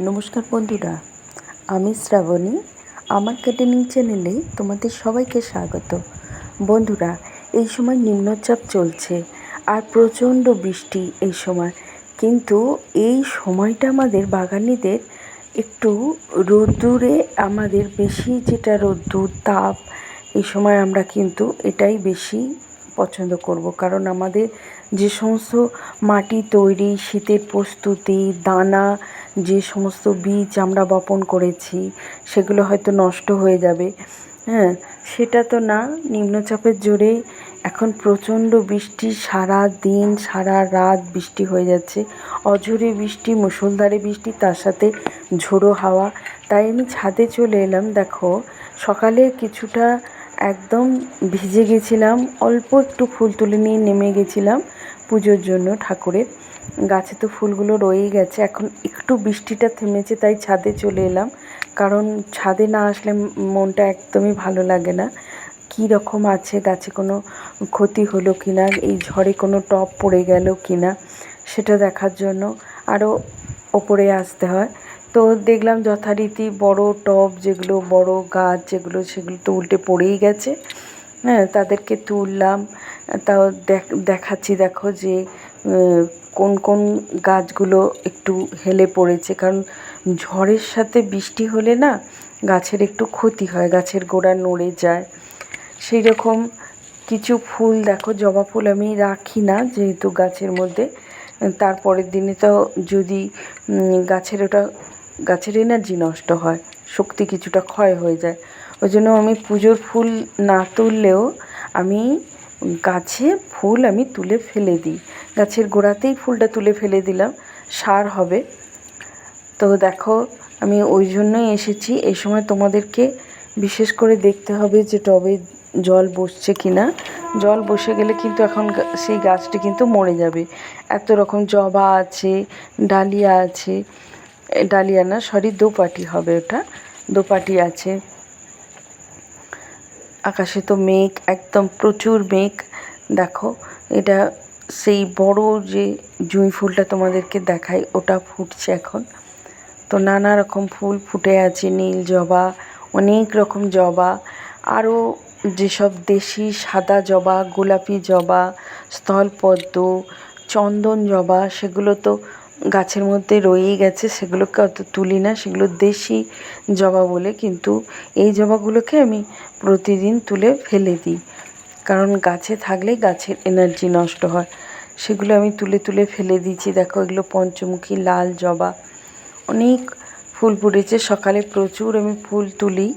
নমস্কার বন্ধুরা, আমি শ্রাবণী। আমার গার্ডেনিং চ্যানেলে তোমাদের সবাইকে স্বাগত। বন্ধুরা, এই সময় নিম্নচাপ চলছে আর প্রচণ্ড বৃষ্টি এই সময়। কিন্তু এই সময়টা আমাদের বাগানিদের একটু রোদ্দুরে আমাদের বেশি যেটা রোদ্দুর, তাপ, এই সময় আমরা কিন্তু এটাই বেশি পছন্দ করব। কারণ আমাদের যে সমস্ত মাটি তৈরি, শীতের প্রস্তুতি, দানা যে সমস্ত বীজ আমরা বপন করেছি, সেগুলো হয়তো নষ্ট হয়ে যাবে। হ্যাঁ সেটা তো না, নিম্নচাপের জোরে এখন প্রচণ্ড বৃষ্টি, সারা দিন, সারা রাত বৃষ্টি হয়ে যাচ্ছে। অঝরে বৃষ্টি, মুষলধারে বৃষ্টি, তার সাথে ঝোড়ো হাওয়া। তাই আমি ছাদে চলে এলাম, দেখো, সকালে কিছুটা একদম ভিজে গেছিলাম, অল্প একটু ফুল তুলে নিয়ে নেমে গেছিলাম পুজোর জন্য ঠাকুরের। গাছে তো ফুলগুলো রয়েই গেছে। এখন একটু বৃষ্টিটা থেমেছে, তাই ছাদে চলে এলাম। কারণ ছাদে না আসলে মনটা একদমই ভালো লাগে না। কী রকম আছে, গাছে কোনো ক্ষতি হলো কি না এই ঝড়ে কোনো টপ পড়ে গেল কি না সেটা দেখার জন্য আরও ওপরে আসতে হয়। তো দেখলাম যথারীতি বড় টব যেগুলো, বড় গাছ যেগুলো, সেগুলো তো উল্টে পড়েই গেছে। হ্যাঁ তাদেরকে তুললাম। তাও দেখাচ্ছি, দেখো যে কোন কোন গাছগুলো একটু হেলে পড়েছে? কারণ ঝড়ের সাথে বৃষ্টি হলে না গাছের একটু ক্ষতি হয়, গাছের গোড়া নড়ে যায়। সেই রকম কিছু ফুল দেখো, জবা ফুল আমি রাখি না যেহেতু গাছের মধ্যে। তারপরের দিনে তো যদি গাছের ওটা, গাছের এনার্জি নষ্ট হয়, শক্তি কিছুটা ক্ষয় হয়ে যায়। ওই জন্য আমি পুজোর ফুল না তুললেও আমি গাছে ফুল আমি তুলে ফেলে দিই। গাছের গোড়াতেই ফুলটা তুলে ফেলে দিলাম, সার হবে। তো দেখো, আমি ওই জন্যই এসেছি, এই সময় তোমাদেরকে বিশেষ করে দেখতে হবে যে টবে জল বসছে কি না জল বসে গেলে কিন্তু এখন সেই গাছটি কিন্তু মরে যাবে। এত রকম জবা আছে, ডালিয়া আছে ডালিয়া না, সরি, দোপাটি হবে ওটা, দোপাটি আছে। আকাশে তো মেঘ, একদম প্রচুর মেঘ। দেখো, এটা সেই বড় যে জুঁই ফুলটা তোমাদেরকে দেখাই, ওটা ফুটছে এখন। তো নানা রকম ফুল ফুটে আছে, নীল জবা, অনেক রকম জবা। আরও যেসব দেশি সাদা জবা, গোলাপি জবা, স্থলপদ্ম, চন্দন জবা, সেগুলো তো গাছের মধ্যে রয়েই গেছে, সেগুলোকে অত তুলি না, সেগুলো দেশি জবা বলে। কিন্তু এই জবাগুলোকে আমি প্রতিদিন তুলে ফেলে দিই। কারণ গাছে থাকলে গাছের এনার্জি নষ্ট হয়। সেগুলো আমি তুলে তুলে ফেলে দিয়েছি। দেখো, এগুলো পঞ্চমুখী, লাল জবা, অনেক ফুল ফুটেছে। সকালে প্রচুর আমি ফুল তুলি।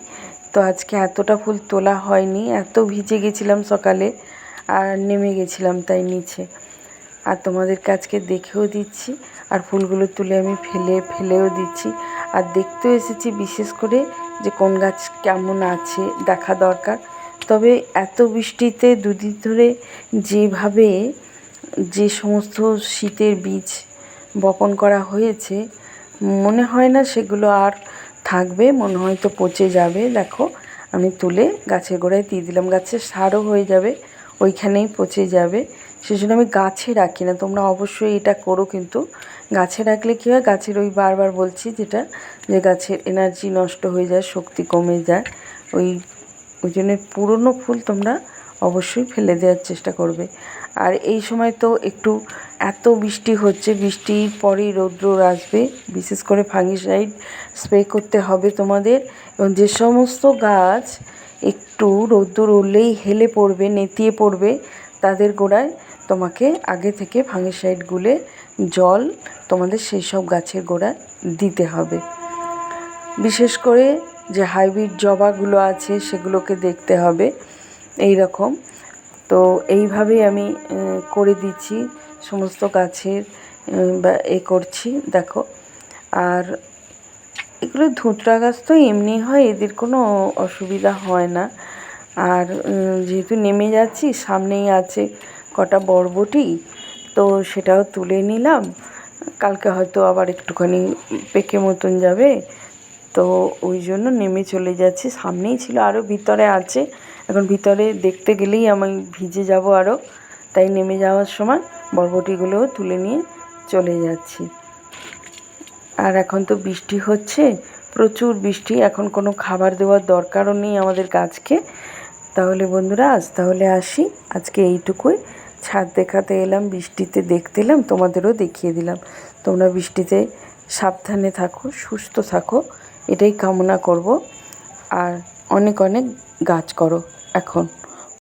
তো আজকে এতটা ফুল তোলা হয়নি। এত ভিজে গেছিলাম সকালে আর নেমে গেছিলাম তাই নিচে। আর তোমাদেরকে আজকে দেখেও দিচ্ছি। আর ফুলগুলো তুলে আমি ফেলে, ফেলেও দিচ্ছি। আর দেখতেও এসেছি বিশেষ করে যে কোন গাছ কেমন আছে দেখা দরকার। তবে এত বৃষ্টিতে দুদিন ধরে যেভাবে যে সমস্ত শীতের বীজ বপন করা হয়েছে, মনে হয় না সেগুলো আর থাকবে, মনে হয় তো পচে যাবে। দেখো, আমি তুলে গাছের গোড়ায় দিয়ে দিলাম, গাছের সারও হয়ে যাবে, ওইখানেই পচে যাবে। সেই জন্য আমি গাছে রাখি না, তোমরা অবশ্যই এটা করো, কিন্তু গাছে রাখলে কী হয়, গাছের ওই বারবার বলছি যেটা, যে গাছের এনার্জি নষ্ট হয়ে যায়, শক্তি কমে যায়, ওই ওই জন্য পুরনো ফুল তোমরা অবশ্যই ফেলে দেওয়ার চেষ্টা করবে। আর এই সময় তো একটু এত বৃষ্টি হচ্ছে, বৃষ্টির পরেই রৌদ্র আসবে, বিশেষ করে ফাঙ্গিসাইড স্প্রে করতে হবে তোমাদের। এবং যে সমস্ত গাছ একটু রৌদ্র উঠলেই হেলে পড়বে, নেতিয়ে পড়বে, তাদের গোড়ায় তোমাকে আগে থেকে ফাঙ্গিসাইড গুলে জল তোমাদের সেই সব গাছের গোড়ায় দিতে হবে। বিশেষ করে যে হাইব্রিড জবাগুলো আছে সেগুলোকে দেখতে হবে এই রকম তো এইভাবেই আমি করে দিচ্ছি, সমস্ত গাছের এ করছি, দেখো। আর এগুলো ধুতরা গাছ তো এমনি হয়, এদের কোনো অসুবিধা হয় না। আর যেহেতু নেমে যাচ্ছি, সামনেই আছে কটা বরবটি, তো সেটাও তুলে নিলাম। কালকে হয়তো আবার একটুখানি পেকে মতন যাবে তো ওই জন্য নেমে চলে যাচ্ছি। সামনেই ছিল আরও ভিতরে আছে। এখন ভিতরে দেখতে গেলেই আমি ভিজে যাব আরও তাই নেমে যাওয়ার সময় বরবটিগুলোও তুলে নিয়ে চলে যাচ্ছি। আর এখন তো বৃষ্টি হচ্ছে, প্রচুর বৃষ্টি। এখন কোনো খাবার দেওয়ার দরকারও নেই আমাদের গাছকে। তাহলে বন্ধুরা, আজ তাহলে আসি। আজকে এইটুকুই। ছাদ দেখাতে এলাম, বৃষ্টিতে দেখতে এলাম, তোমাদেরও দেখিয়ে দিলাম। তোমরা বৃষ্টিতে সাবধানে থাকো, সুস্থ থাকো। এটাই কামনা করব। আর অনেক অনেক গাছ করো এখন।